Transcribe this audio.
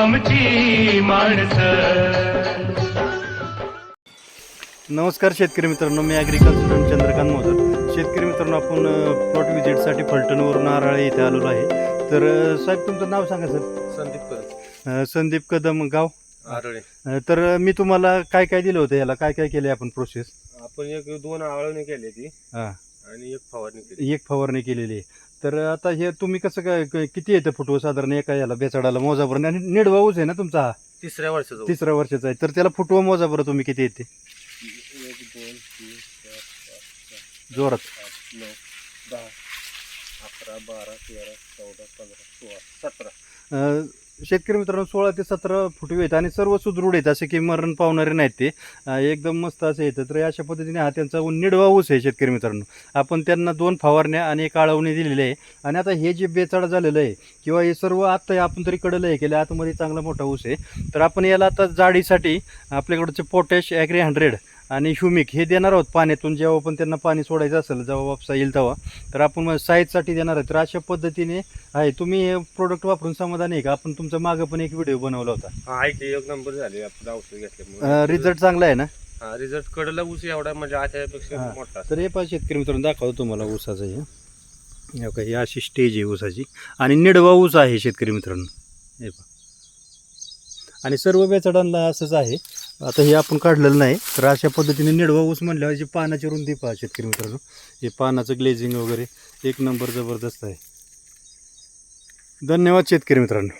माणसं. नमस्कार शेतकरी मित्रांनो मी ॲग्रिकल्चर चंद्रकांत मोदक शेतकरी मित्रांनो आपण प्लॉट व्हिजिटसाठी फलटणवरून नारळे इथे आलेलो आहे. तर साहेब तुमचं नाव सांगा सर. संदीप परत अ, संदीप कदम गाव? आरळे तर मी तुम्हाला काय काय दिलं होतं याला? काय काय केलं आपण प्रोसेस आपण एक दोन आळवणी केली ती हां. आणि एक फवारणी केली. एक फवारणी केलेली आहे. तर आता हे तुम्ही कसं काय किती येतं फुटवं साधारण एका याला बेचाडाला मोजा बरं आणि निडवा ऊस आहे ना तुमचा? हा तिसऱ्या वर्षाचा तिसऱ्या वर्षाचा आहे. तर त्याला फुटवं मोजा बरं तुम्ही किती येते? एक दोन तीन चार पाच सहा जोरात आठ नऊ दहा अकरा बारा तेरा चौदा पंधरा सोळा सतरा. अ, शेतकरी मित्रांनो सोळा ते सतरा फुटवे आहेत आणि सर्व सुदृढ आहेत असे की मरण पावणारे नाहीत ते. एकदम मस्त असे येतं. तर अशा पद्धतीने हा त्यांचा निडवा ऊस आहे शेतकरी मित्रांनो. आपण त्यांना दोन फवारण्या आणि एक आळवणी दिलेली आहे. आणि आता हे जे बेचाड झालेलं आहे किंवा हे सर्व आत्ता आपण तरी कडलं आहे केलं आतमध्ये चांगला मोठा ऊस आहे. तर आपण याला आता जाडीसाठी आपल्याकडचे पोटॅश ॲग्री हंड्रेड आणि ह्युमिक हे देणार आहोत पाण्यातून. जेव्हा पण त्यांना पाणी सोडायचं असेल जेव्हा वापसा येईल तेव्हा. तर आपण मग साईजसाठी देणार आहे. तर अशा पद्धतीने आहे. तुम्ही हे प्रोडक्ट वापरून समाधानी आहे का? आपण तुम मागं पण एक व्हिडिओ बनवला होता. हा आहे की एक नंबर झाले आपण औषध घेतल्यामुळे. रिझल्ट चांगला आहे ना? हा रिझल्ट कडला ऊस एवढा म्हणजे आठ्यापेक्षा हा. मोठा तर हे पण शेतकरी मित्रांनो दाखवतो तुम्हाला ऊसाचं हे. बघा, ही अशी स्टेज आहे ऊसाची. आणि निडवा ऊस आहे शेतकरी मित्रांनो. हे पहा आणि सर्व बेचडांना असंच आहे. आता हे आपण काढलेलं नाही तर अशा पद्धतीने निडवा ऊस म्हणल्यावर जी पानाची रुंदी पहा शेतकरी मित्रांनो. हे पानाचं ग्लेझिंग वगैरे एक नंबर जबरदस्त आहे. धन्यवाद शेतकरी मित्रांनो.